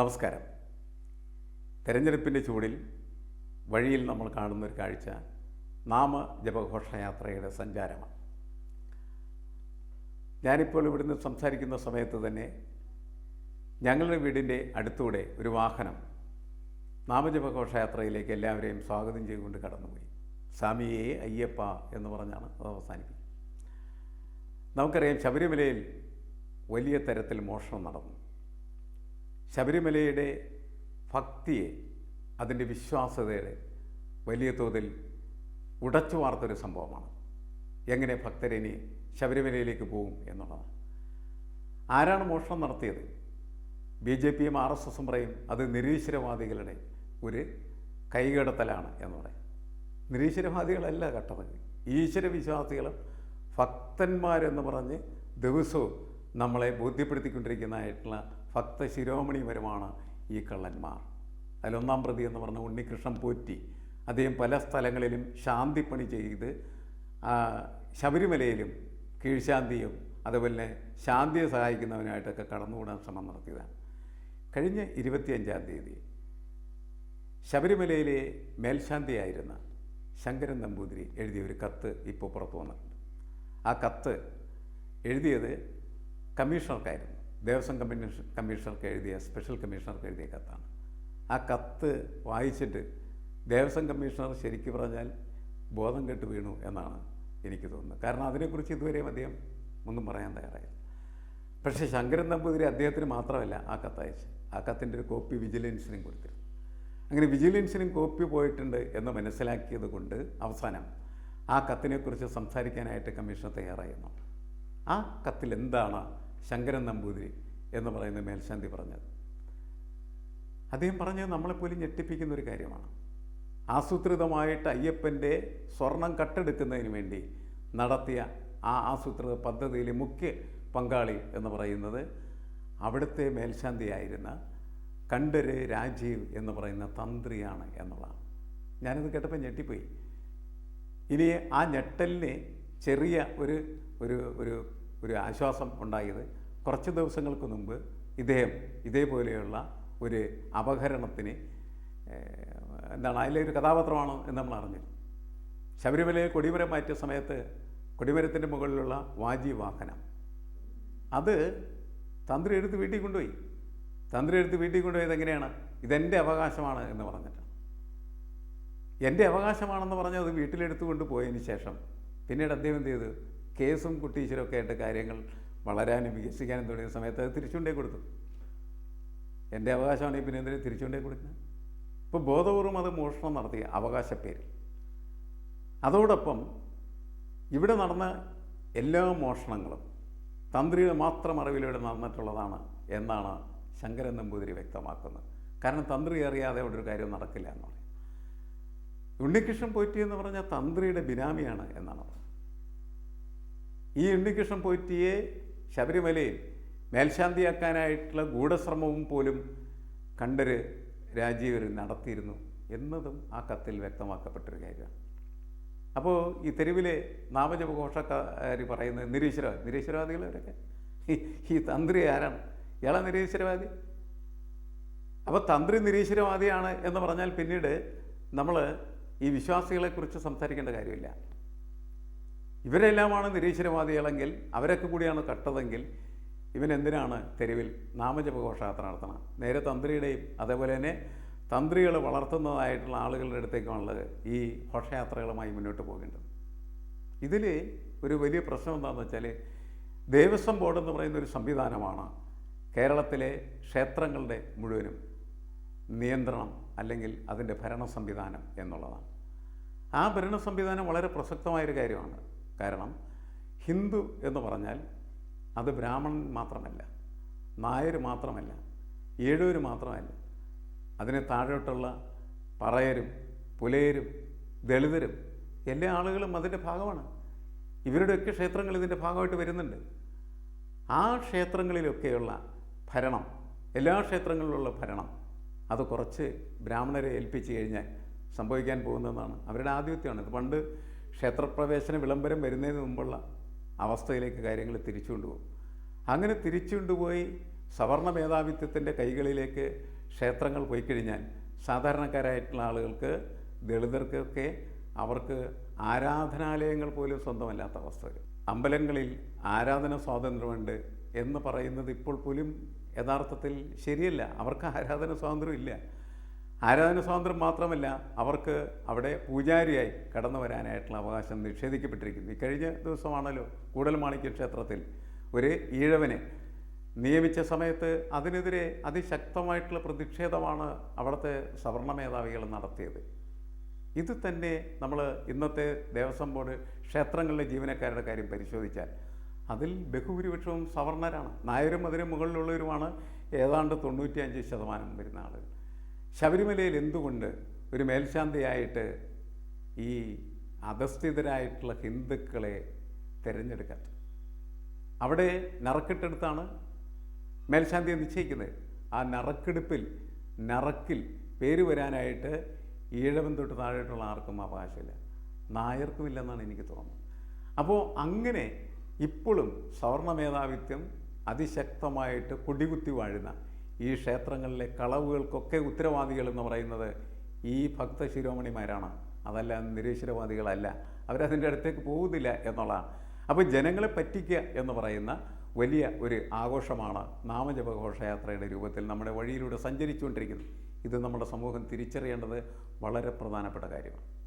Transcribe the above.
നമസ്കാരം. തെരഞ്ഞെടുപ്പിന്റെ ചൂടിൽ വഴിയിൽ നമ്മൾ കാണുന്ന ഒരു കാഴ്ച നാമ ജപഘോഷയാത്രയുടെ സഞ്ചാരമാണ്. ഞാനിപ്പോൾ ഇവിടുന്ന് സംസാരിക്കുന്ന സമയത്ത് തന്നെ ഞങ്ങളുടെ വീടിന്റെ അടുത്തൂടെ ഒരു വാഹനം നാമജപഘോഷയാത്രയിലേക്ക് എല്ലാവരെയും സ്വാഗതം ചെയ്തുകൊണ്ട് കടന്നുപോയി. സ്വാമിയെ അയ്യപ്പ എന്ന് പറഞ്ഞാണ് അത് അവസാനിപ്പിക്കുന്നത്. നമുക്കറിയാം ശബരിമലയിൽ വലിയ തരത്തിൽ മോഷണം നടന്നു. ശബരിമലയുടെ ഭക്തിയെ അതിന്റെ വിശ്വാസതയുടെ വലിയ തോതിൽ ഉടച്ചു വാർത്തൊരു സംഭവമാണ്. എങ്ങനെ ഭക്തരിനി ശബരിമലയിലേക്ക് പോകും എന്നുള്ളതാണ് ആരാണ് മോഷണം നടത്തിയത്? ബി ജെ പിയും ആർ എസ് എസും പറയും അത് നിരീശ്വരവാദികളുടെ ഒരു കൈകടത്തലാണ് എന്ന് പറയും. നിരീശ്വരവാദികളല്ല കട്ടത്. ഈശ്വരവിശ്വാസികളും ഭക്തന്മാരെന്ന് പറഞ്ഞ് ദിവസവും നമ്മളെ ബോധ്യപ്പെടുത്തിക്കൊണ്ടിരിക്കുന്നതായിട്ടുള്ള ഭക്ത ശിരോമണിപരമാണ് ഈ കള്ളന്മാർ. അതിലൊന്നാം പ്രതി എന്ന് പറഞ്ഞ ഉണ്ണികൃഷ്ണൻ പോറ്റി അദ്ദേഹം പല സ്ഥലങ്ങളിലും ശാന്തിപ്പണി ചെയ്ത് ശബരിമലയിലും കീഴ്ശാന്തിയും അതുപോലെ ശാന്തിയെ സഹായിക്കുന്നവനായിട്ടൊക്കെ കടന്നുകൂടാൻ ശ്രമം നടത്തിയതാണ്. കഴിഞ്ഞ ഇരുപത്തിയഞ്ചാം തീയതി ശബരിമലയിലെ മേൽശാന്തിയായിരുന്ന ശങ്കരൻ നമ്പൂതിരി എഴുതിയ ഒരു കത്ത് ഇപ്പോൾ പുറത്തു വന്നിട്ടുണ്ട്. ആ കത്ത് എഴുതിയത് കമ്മീഷണർക്കായിരുന്നു. ദേവസ്വം കമ്മീഷൻ കമ്മീഷണർക്ക് എഴുതിയ സ്പെഷ്യൽ കമ്മീഷണർക്ക് എഴുതിയ കത്താണ്. ആ കത്ത് വായിച്ചിട്ട് ദേവസ്വം കമ്മീഷണർ ശരിക്കും പറഞ്ഞാൽ ബോധം കെട്ട് വീണു എന്നാണ് എനിക്ക് തോന്നുന്നത്. കാരണം അതിനെക്കുറിച്ച് ഇതുവരെയും അദ്ദേഹം ഒന്നും പറയാൻ തയ്യാറായില്ല. പക്ഷേ ശങ്കരൻ നമ്പൂതിരി അദ്ദേഹത്തിന് മാത്രമല്ല ആ കത്തയച്ച് ആ കത്തിന്റെ ഒരു കോപ്പി വിജിലൻസിനും കൊടുത്തിരുന്നു. അങ്ങനെ വിജിലൻസിനും കോപ്പി പോയിട്ടുണ്ട് എന്ന് മനസ്സിലാക്കിയത് കൊണ്ട് അവസാനം ആ കത്തിനെക്കുറിച്ച് സംസാരിക്കാനായിട്ട് കമ്മീഷണർ തയ്യാറായി എന്നാണ് ആ കത്തിൽ എന്താണ് ശങ്കരൻ നമ്പൂതിരി എന്ന് പറയുന്ന മേൽശാന്തി പറഞ്ഞത്. അദ്ദേഹം പറഞ്ഞത് നമ്മളെപ്പോലും ഞെട്ടിപ്പിക്കുന്ന ഒരു കാര്യമാണ്. ആസൂത്രിതമായിട്ട് അയ്യപ്പന്റെ സ്വർണം കട്ടെടുക്കുന്നതിന് വേണ്ടി നടത്തിയ ആ ആസൂത്രിത പദ്ധതിയിലെ മുഖ്യ പങ്കാളി എന്ന് പറയുന്നത് അവിടുത്തെ മേൽശാന്തിയായിരുന്ന കണ്ടര് രാജീവ് എന്ന് പറയുന്ന തന്ത്രിയാണ് എന്നുള്ളതാണ്. ഞാനത് കേട്ടപ്പോൾ ഞെട്ടിപ്പോയി. ഇനി ആ ഞെട്ടലിനെ ചെറിയ ഒരു ഒരു ഒരു ഒരു ആശ്വാസം ഉണ്ടായത് കുറച്ച് ദിവസങ്ങൾക്ക് മുമ്പ് ഇദ്ദേഹം ഇതേപോലെയുള്ള ഒരു അപഹരണത്തിന് എന്താണ് അതിലെ ഒരു കഥാപാത്രമാണ് എന്ന് നമ്മൾ അറിഞ്ഞു ശബരിമലയിൽ കൊടിമരം മാറ്റിയ സമയത്ത് കൊടിമരത്തിന്റെ മുകളിലുള്ള വാജി വാഹനം. അത് തന്ത്രി എടുത്ത് വീട്ടിൽ കൊണ്ടുപോയി. തന്ത്രി എടുത്ത് വീട്ടിൽ കൊണ്ടുപോയത് എങ്ങനെയാണ്? ഇതെന്റെ അവകാശമാണ് എന്ന് പറഞ്ഞിട്ട്. എന്റെ അവകാശമാണെന്ന് പറഞ്ഞ് അത് വീട്ടിലെടുത്ത് കൊണ്ടുപോയതിന് ശേഷം പിന്നീട് അദ്ദേഹം എന്ത് ചെയ്തു? കേസും കുട്ടീശ്വരമൊക്കെ ആയിട്ട് കാര്യങ്ങൾ വളരാനും വികസിക്കാനും തുടങ്ങിയ സമയത്ത് അത് തിരിച്ചുകൊണ്ടേ കൊടുത്തു. എന്റെ അവകാശമാണെങ്കിൽ പിന്നെ എന്തിനും തിരിച്ചുകൊണ്ടേ കൊടുക്കുന്നത്? ഇപ്പോൾ ബോധപൂർവം അത് മോഷണം നടത്തിയ പേര് അതോടൊപ്പം ഇവിടെ നടന്ന എല്ലാ മോഷണങ്ങളും തന്ത്രിയുടെ മാത്രം അറിവിലൂടെ നടന്നിട്ടുള്ളതാണ് എന്നാണ് ശങ്കരൻ നമ്പൂതിരി വ്യക്തമാക്കുന്നത്. കാരണം തന്ത്രി അറിയാതെ അവിടെ ഒരു കാര്യം നടക്കില്ല എന്ന് പറയും. ഉണ്ണികൃഷ്ണൻ പോറ്റി എന്ന് പറഞ്ഞാൽ തന്ത്രിയുടെ ബിനാമിയാണ് എന്നാണ് ഈ ഉണ്ണികൃഷ്ണൻ പോറ്റിയെ ശബരിമലയിൽ മേൽശാന്തിയാക്കാനായിട്ടുള്ള ഗൂഢശ്രമവും പോലും കണ്ടര് രാജീവർ നടത്തിയിരുന്നു എന്നതും ആ കത്തിൽ വ്യക്തമാക്കപ്പെട്ടൊരു കാര്യമാണ്. അപ്പോൾ ഈ തെരുവിലെ നാമജപഘോഷക്കാർ പറയുന്നത് നിരീശ്വരവാദി. നിരീശ്വരവാദികളവരൊക്കെ? ഈ- ഈ തന്ത്രി ആരാണ്? ഇയാളെ നിരീശ്വരവാദി? അപ്പോൾ തന്ത്രി നിരീശ്വരവാദിയാണ് എന്ന് പറഞ്ഞാൽ പിന്നീട് നമ്മൾ ഈ വിശ്വാസികളെക്കുറിച്ച് സംസാരിക്കേണ്ട കാര്യമില്ല. ഇവരെല്ലാമാണ് നിരീശ്വരവാദികളെങ്കിൽ അവരൊക്കെ കൂടിയാണ് കട്ടതെങ്കിൽ ഇവൻ എന്തിനാണ് തെരുവിൽ നാമജപഘോഷയാത്ര നടത്തണം? നേരെ തന്ത്രിയുടെയും അതേപോലെ തന്നെ തന്ത്രികൾ വളർത്തുന്നതായിട്ടുള്ള ആളുകളുടെ അടുത്തേക്കാണുള്ളത് ഈ ഘോഷയാത്രകളുമായി മുന്നോട്ട് പോകേണ്ടത്. ഇതിൽ ഒരു വലിയ പ്രശ്നം എന്താണെന്ന് വെച്ചാൽ ദേവസ്വം ബോർഡ് എന്ന് പറയുന്ന ഒരു സംവിധാനമാണ് കേരളത്തിലെ ക്ഷേത്രങ്ങളുടെ മുഴുവനും നിയന്ത്രണം അല്ലെങ്കിൽ അതിന്റെ ഭരണ സംവിധാനം എന്നുള്ളതാണ്. ആ ഭരണ സംവിധാനം വളരെ പ്രസക്തമായൊരു കാര്യമാണ്. കാരണം ഹിന്ദു എന്ന് പറഞ്ഞാൽ അത് ബ്രാഹ്മണൻ മാത്രമല്ല നായർ മാത്രമല്ല ഏഴൂർ മാത്രമല്ല. അതിനെ താഴോട്ടുള്ള പറയരും പുലയരും ദളിതരും എല്ലാ ആളുകളും അതിന്റെ ഭാഗമാണ്. ഇവരുടെയൊക്കെ ക്ഷേത്രങ്ങൾ ഇതിന്റെ ഭാഗമായിട്ട് വരുന്നുണ്ട്. ആ ക്ഷേത്രങ്ങളിലൊക്കെയുള്ള ഭരണം എല്ലാ ക്ഷേത്രങ്ങളിലുള്ള ഭരണം അത് കുറച്ച് ബ്രാഹ്മണരെ ഏൽപ്പിച്ചു കഴിഞ്ഞാൽ സംഭവിക്കാൻ പോകുന്നതാണ് അവരുടെ ആധിപത്യമാണ്. ഇത് പണ്ട് ക്ഷേത്രപ്രവേശന വിളംബരം വരുന്നതിന് മുമ്പുള്ള അവസ്ഥയിലേക്ക് കാര്യങ്ങൾ തിരിച്ചു കൊണ്ടുപോകും. അങ്ങനെ തിരിച്ചു കൊണ്ടുപോയി സവർണ മേധാവിത്വത്തിന്റെ കൈകളിലേക്ക് ക്ഷേത്രങ്ങൾ പോയി കഴിഞ്ഞാൽ സാധാരണക്കാരായിട്ടുള്ള ആളുകൾക്ക് ദളിതർക്കൊക്കെ അവർക്ക് ആരാധനാലയങ്ങൾ പോലും സ്വന്തമല്ലാത്ത അവസ്ഥ വരും. അമ്പലങ്ങളിൽ ആരാധന സ്വാതന്ത്ര്യമുണ്ട് എന്ന് പറയുന്നത് ഇപ്പോൾ പോലും യഥാർത്ഥത്തിൽ ശരിയല്ല. അവർക്ക് ആരാധന സ്വാതന്ത്ര്യം ഇല്ല. ആരാധന സ്വാതന്ത്ര്യം മാത്രമല്ല അവർക്ക് അവിടെ പൂജാരിയായി കടന്നു വരാനായിട്ടുള്ള അവകാശം നിഷേധിക്കപ്പെട്ടിരിക്കുന്നു. ഇക്കഴിഞ്ഞ ദിവസമാണല്ലോ കൂടൽമാണിക്യ ക്ഷേത്രത്തിൽ ഒരു ഈഴവനെ നിയമിച്ച സമയത്ത് അതിനെതിരെ അതിശക്തമായിട്ടുള്ള പ്രതിഷേധമാണ് അവിടുത്തെ സവർണ മേധാവികൾ നടത്തിയത്. ഇത് തന്നെ നമ്മൾ ഇന്നത്തെ ദേവസ്വം ബോർഡ് ക്ഷേത്രങ്ങളിലെ ജീവനക്കാരുടെ കാര്യം പരിശോധിച്ചാൽ അതിൽ ബഹുഭൂരിപക്ഷവും സവർണരാണ്. നായരും അതിന് മുകളിലുള്ളവരുമാണ് ഏതാണ്ട് തൊണ്ണൂറ്റിയഞ്ച് ശതമാനം വരുന്ന ആളുകൾ. ശബരിമലയിൽ എന്തുകൊണ്ട് ഒരു മേൽശാന്തിയായിട്ട് ഈ അധസ്ഥിതരായിട്ടുള്ള ഹിന്ദുക്കളെ തിരഞ്ഞെടുക്കാത്ത? അവിടെ നറക്കെട്ടെടുത്താണ് മേൽശാന്തിയെ നിശ്ചയിക്കുന്നത്. ആ നറക്കെടുപ്പിൽ നറക്കിൽ പേര് വരാനായിട്ട് ഈഴവൻ തൊട്ട് താഴെയുള്ള ആർക്കും അവകാശമില്ല നായർക്കുമില്ലെന്നാണ് എനിക്ക് തോന്നുന്നത്. അപ്പോൾ അങ്ങനെ ഇപ്പോഴും സവർണ മേധാവിത്വം അതിശക്തമായിട്ട് കുടികുത്തി വാഴുന്ന ഈ ക്ഷേത്രങ്ങളിലെ കളവുകൾക്കൊക്കെ ഉത്തരവാദികൾ എന്ന് പറയുന്നത് ഈ ഭക്ത ശിരോമണിമാരാണ്. അതല്ല നിരീശ്വരവാദികളല്ല. അവരതിന്റെ അടുത്തേക്ക് പോകുന്നില്ല എന്നുള്ളതാണ്. അപ്പോൾ ജനങ്ങളെ പറ്റിക്കുക എന്ന് പറയുന്ന വലിയ ഒരു ആഘോഷമാണ് നാമജപ ഘോഷയാത്രയുടെ രൂപത്തിൽ നമ്മുടെ വഴിയിലൂടെ സഞ്ചരിച്ചുകൊണ്ടിരിക്കുന്നത്. ഇത് നമ്മുടെ സമൂഹം തിരിച്ചറിയേണ്ടത് വളരെ പ്രധാനപ്പെട്ട കാര്യമാണ്.